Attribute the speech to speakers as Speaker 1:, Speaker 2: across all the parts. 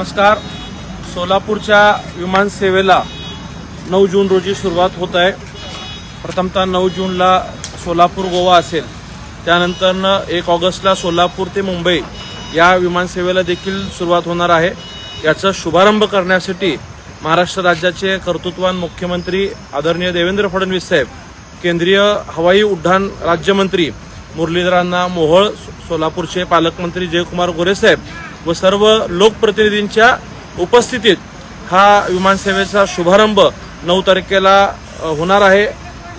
Speaker 1: नमस्कार. सोलापूरच्या विमानसेवेला नऊ जून रोजी सुरुवात होत आहे. प्रथमतः नऊ जूनला सोलापूर गोवा असेल. त्यानंतरनं एक ऑगस्टला सोलापूर ते मुंबई या विमानसेवेला देखील सुरुवात होणार आहे. याचा शुभारंभ करण्यासाठी महाराष्ट्र राज्याचे कर्तृत्वान मुख्यमंत्री आदरणीय देवेंद्र फडणवीस साहेब केंद्रीय हवाई उड्डाण राज्यमंत्री मुरलीधरांना मोहोळ सोलापूरचे पालकमंत्री जयकुमार गोरे साहेब व सर्व लोकप्रतिनिधींच्या उपस्थितीत हा विमानसेवेचा शुभारंभ नऊ तारखेला होणार आहे.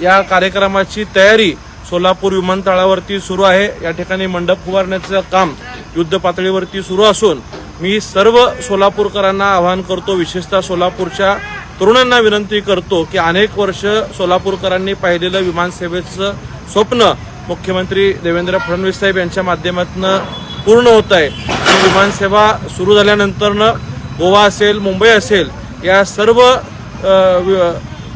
Speaker 1: या कार्यक्रमाची तयारी सोलापूर विमानतळावरती सुरू आहे. या ठिकाणी मंडप उभारण्याचं काम युद्ध पातळीवरती सुरू असून मी सर्व सोलापूरकरांना आवाहन करतो विशेषतः सोलापूरच्या तरुणांना विनंती करतो की अनेक वर्ष सोलापूरकरांनी पाहिलेलं विमानसेवेचं स्वप्न मुख्यमंत्री देवेंद्र फडणवीस साहेब यांच्या माध्यमातून पूर्ण होत आहे. ही विमानसेवा सुरू झाल्यानंतरनं गोवा असेल मुंबई असेल या सर्व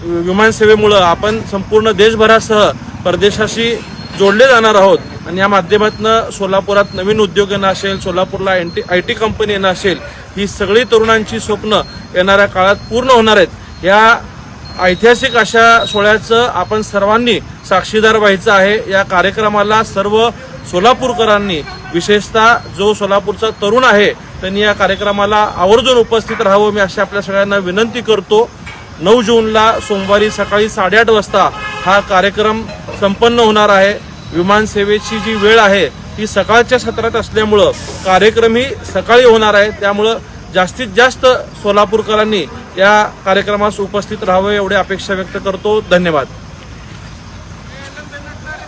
Speaker 1: विमानसेवेमुळं आपण संपूर्ण देशभरासह परदेशाशी जोडले जाणार आहोत. आणि या माध्यमातून सोलापुरात नवीन उद्योग येणं असेल सोलापूरला आय टी कंपनी येणं असेल ही सगळी तरुणांची स्वप्न येणाऱ्या काळात पूर्ण होणार आहेत. या ऐतिहासिक अशा सोहळ्याचं आपण सर्वांनी साक्षीदार व्हायचं आहे. या कार्यक्रमाला सर्व सोलापूरकरांनी विशेषतः जो सोलापूरचा तरुण आहे त्यांनी या कार्यक्रमाला आवर्जून उपस्थित राहावं. मी अशी आपल्या सगळ्यांना विनंती करतो. नऊ जूनला सोमवारी सकाळी साडेआठ वाजता हा कार्यक्रम संपन्न होणार आहे. विमानसेवेची जी वेळ आहे ती सकाळच्या सत्रात असल्यामुळं कार्यक्रम ही सकाळी होणार आहे. त्यामुळं जास्तीत जास्त सोलापूरकरांनी या कार्यक्रमास उपस्थित राहावं एवढी अपेक्षा व्यक्त करतो. धन्यवाद.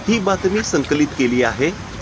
Speaker 2: ही बातमी संकलित केली आहे.